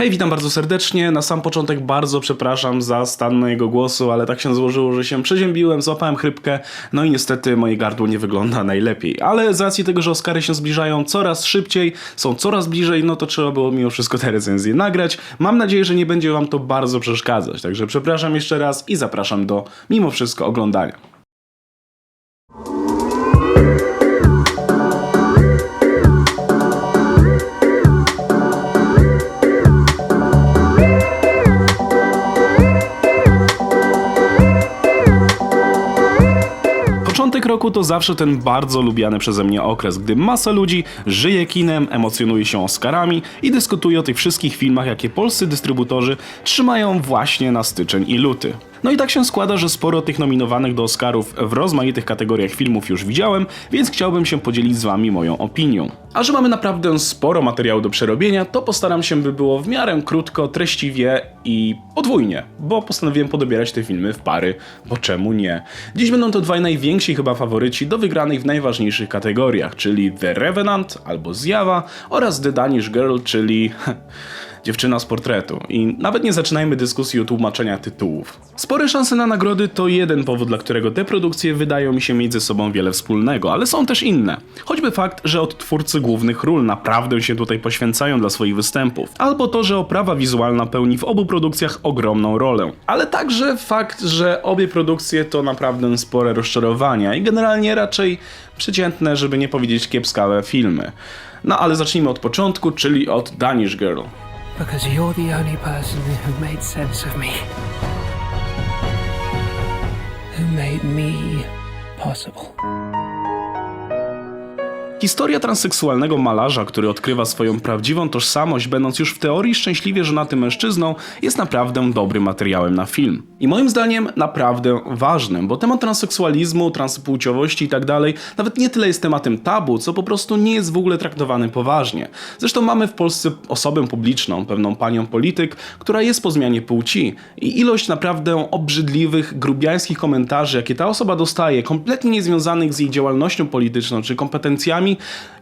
Hej, witam bardzo serdecznie. Na sam początek bardzo przepraszam za stan mojego głosu, ale tak się złożyło, że się przeziębiłem, złapałem chrypkę, no i niestety moje gardło nie wygląda najlepiej. Ale z racji tego, że Oscary się zbliżają coraz szybciej, są coraz bliżej, no to trzeba było mimo wszystko te recenzje nagrać. Mam nadzieję, że nie będzie wam to bardzo przeszkadzać, także przepraszam jeszcze raz i zapraszam do mimo wszystko oglądania. Roku to zawsze ten bardzo lubiany przeze mnie okres, gdy masa ludzi żyje kinem, emocjonuje się Oscarami i dyskutuje o tych wszystkich filmach, jakie polscy dystrybutorzy trzymają właśnie na styczeń i luty. No i tak się składa, że sporo tych nominowanych do Oscarów w rozmaitych kategoriach filmów już widziałem, więc chciałbym się podzielić z wami moją opinią. A że mamy naprawdę sporo materiału do przerobienia, to postaram się, by było w miarę krótko, treściwie i podwójnie, bo postanowiłem podobierać te filmy w pary, bo czemu nie? Dziś będą to dwaj najwięksi chyba faworyci do wygranych w najważniejszych kategoriach, czyli The Revenant albo Zjawa oraz The Danish Girl, czyli dziewczyna z portretu. I nawet nie zaczynajmy dyskusji o tłumaczenia tytułów. Spore szanse na nagrody to jeden powód, dla którego te produkcje wydają mi się mieć ze sobą wiele wspólnego, ale są też inne. Choćby fakt, że odtwórcy głównych ról naprawdę się tutaj poświęcają dla swoich występów, albo to, że oprawa wizualna pełni w obu produkcjach ogromną rolę. Ale także fakt, że obie produkcje to naprawdę spore rozczarowania i generalnie raczej przeciętne, żeby nie powiedzieć kiepskawe filmy. No ale zacznijmy od początku, czyli od Danish Girl. Because you're the only person who made sense of me. Who made me possible. Historia transseksualnego malarza, który odkrywa swoją prawdziwą tożsamość, będąc już w teorii szczęśliwie żonatym mężczyzną, jest naprawdę dobrym materiałem na film. I moim zdaniem naprawdę ważnym, bo temat transseksualizmu, transpłciowości i tak nawet nie tyle jest tematem tabu, co po prostu nie jest w ogóle traktowany poważnie. Zresztą mamy w Polsce osobę publiczną, pewną panią polityk, która jest po zmianie płci i ilość naprawdę obrzydliwych, grubiańskich komentarzy, jakie ta osoba dostaje, kompletnie niezwiązanych z jej działalnością polityczną czy kompetencjami,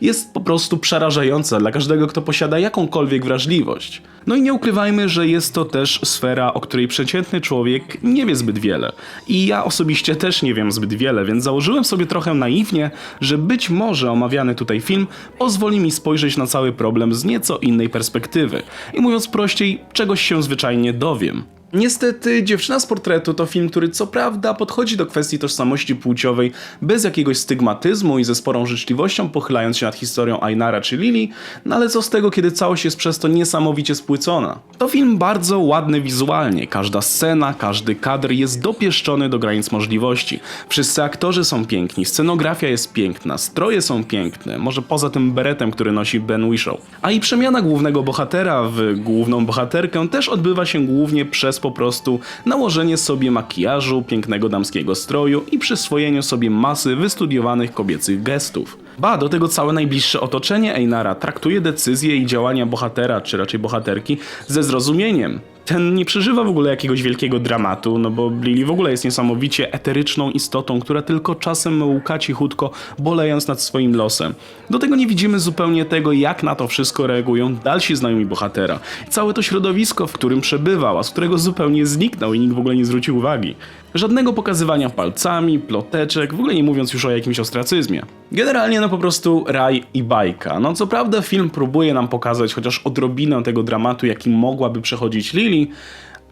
jest po prostu przerażająca dla każdego, kto posiada jakąkolwiek wrażliwość. No i nie ukrywajmy, że jest to też sfera, o której przeciętny człowiek nie wie zbyt wiele. I ja osobiście też nie wiem zbyt wiele, więc założyłem sobie trochę naiwnie, że być może omawiany tutaj film pozwoli mi spojrzeć na cały problem z nieco innej perspektywy. I mówiąc prościej, czegoś się zwyczajnie dowiem. Niestety, Dziewczyna z portretu to film, który co prawda podchodzi do kwestii tożsamości płciowej bez jakiegoś stygmatyzmu i ze sporą życzliwością, pochylając się nad historią Ainara czy Lili, no ale co z tego, kiedy całość jest przez to niesamowicie spłycona. To film bardzo ładny wizualnie, każda scena, każdy kadr jest dopieszczony do granic możliwości. Wszyscy aktorzy są piękni, scenografia jest piękna, stroje są piękne, może poza tym beretem, który nosi Ben Whishaw. A i przemiana głównego bohatera w główną bohaterkę też odbywa się głównie przez po prostu nałożenie sobie makijażu, pięknego damskiego stroju i przyswojeniu sobie masy wystudiowanych kobiecych gestów. Ba, do tego całe najbliższe otoczenie Einara traktuje decyzje i działania bohatera, czy raczej bohaterki, ze zrozumieniem. Ten nie przeżywa w ogóle jakiegoś wielkiego dramatu, no bo Lily w ogóle jest niesamowicie eteryczną istotą, która tylko czasem łka cichutko, bolejąc nad swoim losem. Do tego nie widzimy zupełnie tego, jak na to wszystko reagują dalsi znajomi bohatera. Całe to środowisko, w którym przebywał, a z którego zupełnie zniknął i nikt w ogóle nie zwrócił uwagi. Żadnego pokazywania palcami, ploteczek, w ogóle nie mówiąc już o jakimś ostracyzmie. Generalnie no po prostu raj i bajka. No co prawda film próbuje nam pokazać chociaż odrobinę tego dramatu, jaki mogłaby przechodzić Lily,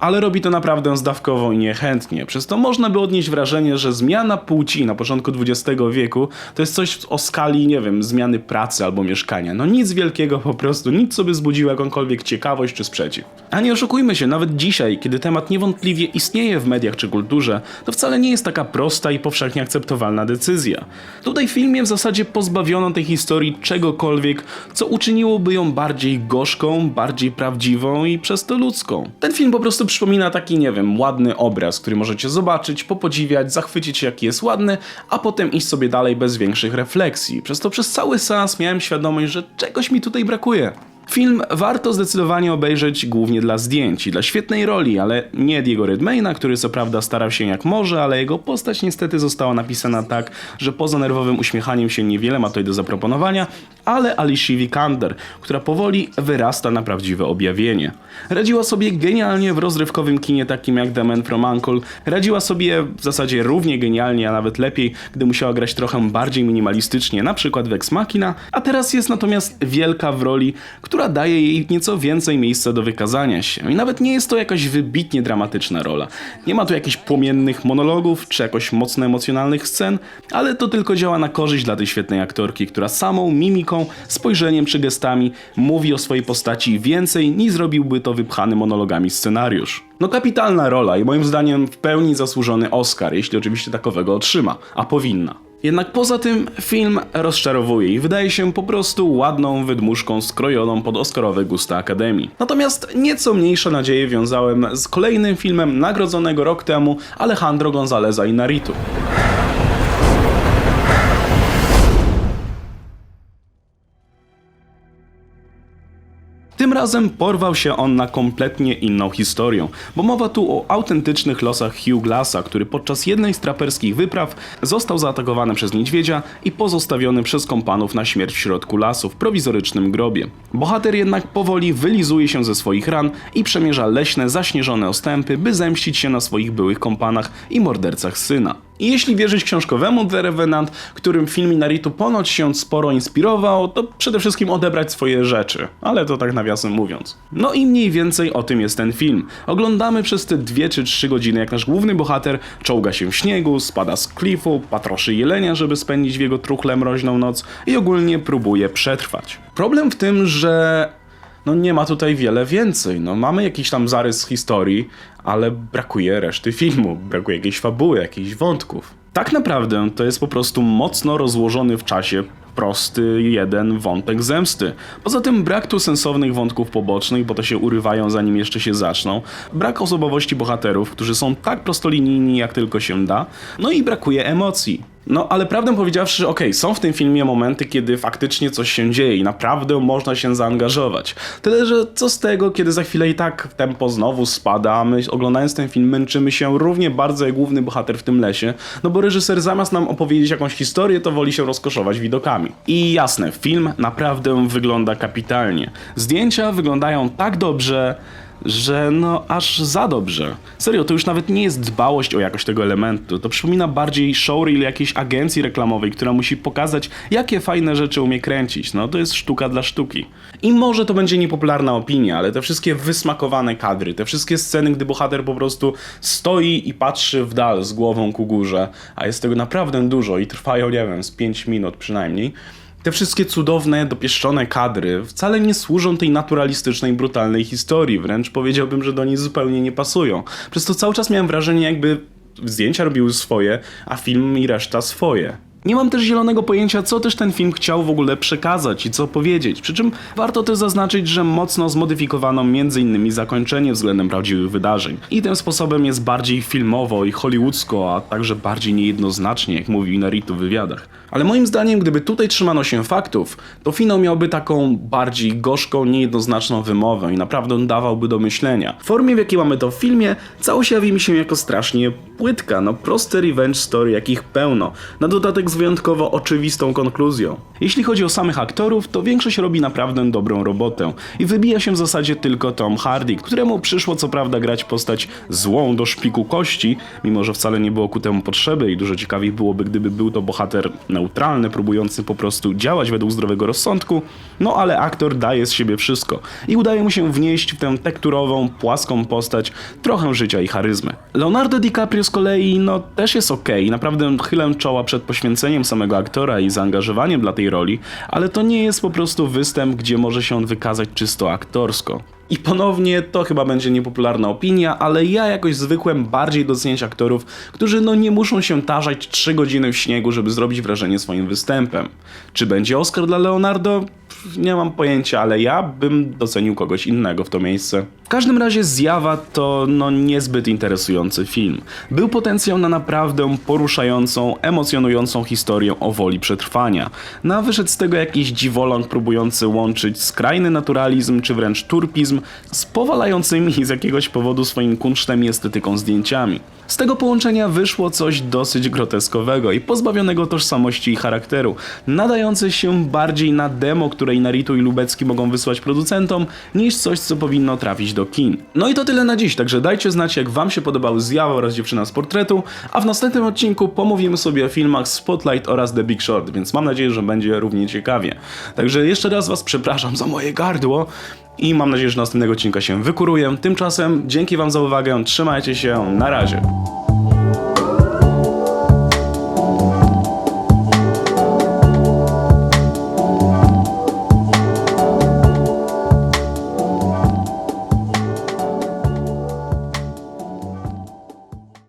ale robi to naprawdę zdawkowo i niechętnie. Przez to można by odnieść wrażenie, że zmiana płci na początku XX wieku to jest coś o skali, nie wiem, zmiany pracy albo mieszkania. No nic wielkiego po prostu, nic co by zbudziło jakąkolwiek ciekawość czy sprzeciw. A nie oszukujmy się, nawet dzisiaj, kiedy temat niewątpliwie istnieje w mediach czy kulturze, to wcale nie jest taka prosta i powszechnie akceptowalna decyzja. Tutaj w filmie w zasadzie pozbawiono tej historii czegokolwiek, co uczyniłoby ją bardziej gorzką, bardziej prawdziwą i przez to ludzką. Ten film po prostu przypomina taki, nie wiem, ładny obraz, który możecie zobaczyć, popodziwiać, zachwycić się jaki jest ładny, a potem iść sobie dalej bez większych refleksji. Przez to przez cały seans miałem świadomość, że czegoś mi tutaj brakuje. Film warto zdecydowanie obejrzeć głównie dla zdjęć i dla świetnej roli, ale nie Diego Redmayna, który co prawda starał się jak może, ale jego postać niestety została napisana tak, że poza nerwowym uśmiechaniem się niewiele ma tutaj do zaproponowania, ale Alicia Vikander, która powoli wyrasta na prawdziwe objawienie. Radziła sobie genialnie w rozrywkowym kinie takim jak The Man from Uncle, radziła sobie w zasadzie równie genialnie, a nawet lepiej, gdy musiała grać trochę bardziej minimalistycznie, na przykład w Ex Machina, a teraz jest natomiast wielka w roli, która daje jej nieco więcej miejsca do wykazania się. I nawet nie jest to jakaś wybitnie dramatyczna rola. Nie ma tu jakichś płomiennych monologów, czy jakoś mocno emocjonalnych scen, ale to tylko działa na korzyść dla tej świetnej aktorki, która samą mimiką, spojrzeniem czy gestami mówi o swojej postaci więcej niż zrobiłby to wypchany monologami scenariusz. No kapitalna rola i moim zdaniem w pełni zasłużony Oscar, jeśli oczywiście takowego otrzyma, a powinna. Jednak poza tym film rozczarowuje i wydaje się po prostu ładną wydmuszką skrojoną pod oscarowe gusta Akademii. Natomiast nieco mniejsze nadzieje wiązałem z kolejnym filmem nagrodzonego rok temu Alejandro Gonzaleza Inarritu. Tym razem porwał się on na kompletnie inną historię, bo mowa tu o autentycznych losach Hugh Glassa, który podczas jednej z traperskich wypraw został zaatakowany przez niedźwiedzia i pozostawiony przez kompanów na śmierć w środku lasu w prowizorycznym grobie. Bohater jednak powoli wylizuje się ze swoich ran i przemierza leśne, zaśnieżone ostępy, by zemścić się na swoich byłych kompanach i mordercach syna. I jeśli wierzyć książkowemu The Revenant, którym film Inaritu ponoć się sporo inspirował, to przede wszystkim odebrać swoje rzeczy, ale to tak nawiasem mówiąc. No i mniej więcej o tym jest ten film. Oglądamy przez te dwie czy trzy godziny, jak nasz główny bohater czołga się w śniegu, spada z klifu, patroszy jelenia, żeby spędzić w jego truchle mroźną noc i ogólnie próbuje przetrwać. Problem w tym, że no nie ma tutaj wiele więcej. No mamy jakiś tam zarys historii, ale brakuje reszty filmu, brakuje jakiejś fabuły, jakichś wątków. Tak naprawdę to jest po prostu mocno rozłożony w czasie prosty jeden wątek zemsty. Poza tym brak tu sensownych wątków pobocznych, bo to się urywają zanim jeszcze się zaczną. Brak osobowości bohaterów, którzy są tak prostolinijni jak tylko się da. No i brakuje emocji. No, ale prawdę powiedziawszy, okej, są w tym filmie momenty, kiedy faktycznie coś się dzieje i naprawdę można się zaangażować. Tyle, że co z tego, kiedy za chwilę i tak tempo znowu spada, my oglądając ten film męczymy się równie bardzo jak główny bohater w tym lesie, no bo reżyser zamiast nam opowiedzieć jakąś historię, to woli się rozkoszować widokami. I jasne, film naprawdę wygląda kapitalnie. Zdjęcia wyglądają tak dobrze, że no aż za dobrze. Serio, to już nawet nie jest dbałość o jakość tego elementu. To przypomina bardziej showreel jakiejś agencji reklamowej, która musi pokazać, jakie fajne rzeczy umie kręcić. No to jest sztuka dla sztuki. I może to będzie niepopularna opinia, ale te wszystkie wysmakowane kadry, te wszystkie sceny, gdy bohater po prostu stoi i patrzy w dal z głową ku górze, a jest tego naprawdę dużo i trwają, nie wiem, z 5 minut przynajmniej. Te wszystkie cudowne, dopieszczone kadry wcale nie służą tej naturalistycznej, brutalnej historii, wręcz powiedziałbym, że do niej zupełnie nie pasują. Przez to cały czas miałem wrażenie, jakby zdjęcia robiły swoje, a film i reszta swoje. Nie mam też zielonego pojęcia, co też ten film chciał w ogóle przekazać i co powiedzieć. Przy czym warto też zaznaczyć, że mocno zmodyfikowano m.in. zakończenie względem prawdziwych wydarzeń. I tym sposobem jest bardziej filmowo i hollywoodzko, a także bardziej niejednoznacznie, jak mówił Inaritu w wywiadach. Ale moim zdaniem, gdyby tutaj trzymano się faktów, to finał miałby taką bardziej gorzką, niejednoznaczną wymowę i naprawdę dawałby do myślenia. W formie, w jakiej mamy to w filmie, całość jawi mi się jako strasznie płytka, no proste revenge story, jakich pełno. Na dodatek z wyjątkowo oczywistą konkluzją. Jeśli chodzi o samych aktorów, to większość robi naprawdę dobrą robotę i wybija się w zasadzie tylko Tom Hardy, któremu przyszło co prawda grać postać złą do szpiku kości, mimo że wcale nie było ku temu potrzeby i dużo ciekawiej byłoby, gdyby był to bohater neutralny, próbujący po prostu działać według zdrowego rozsądku, no ale aktor daje z siebie wszystko i udaje mu się wnieść w tę tekturową, płaską postać trochę życia i charyzmy. Leonardo DiCaprio z kolei, no też jest okej, naprawdę chylę czoła przed poświęceniem samego aktora i zaangażowaniem dla tej roli, ale to nie jest po prostu występ, gdzie może się on wykazać czysto aktorsko. I ponownie to chyba będzie niepopularna opinia, ale ja jakoś zwykłem bardziej doceniać aktorów, którzy no nie muszą się tarzać 3 godziny w śniegu, żeby zrobić wrażenie swoim występem. Czy będzie Oscar dla Leonardo? Nie mam pojęcia, ale ja bym docenił kogoś innego w to miejsce. W każdym razie Zjawa to no niezbyt interesujący film. Był potencjał na naprawdę poruszającą, emocjonującą historię o woli przetrwania. No a wyszedł z tego jakiś dziwoląg próbujący łączyć skrajny naturalizm czy wręcz turpizm z powalającymi z jakiegoś powodu swoim kunsztem i estetyką zdjęciami. Z tego połączenia wyszło coś dosyć groteskowego i pozbawionego tożsamości i charakteru, nadające się bardziej na demo, które Inaritu i Lubecki mogą wysłać producentom, niż coś, co powinno trafić do kin. No i to tyle na dziś, także dajcie znać, jak wam się podobały Zjawa oraz Dziewczyna z portretu, a w następnym odcinku pomówimy sobie o filmach Spotlight oraz The Big Short, więc mam nadzieję, że będzie równie ciekawie. Także jeszcze raz was przepraszam za moje gardło, i mam nadzieję, że następnego odcinka się wykuruję. Tymczasem dzięki Wam za uwagę, trzymajcie się, na razie.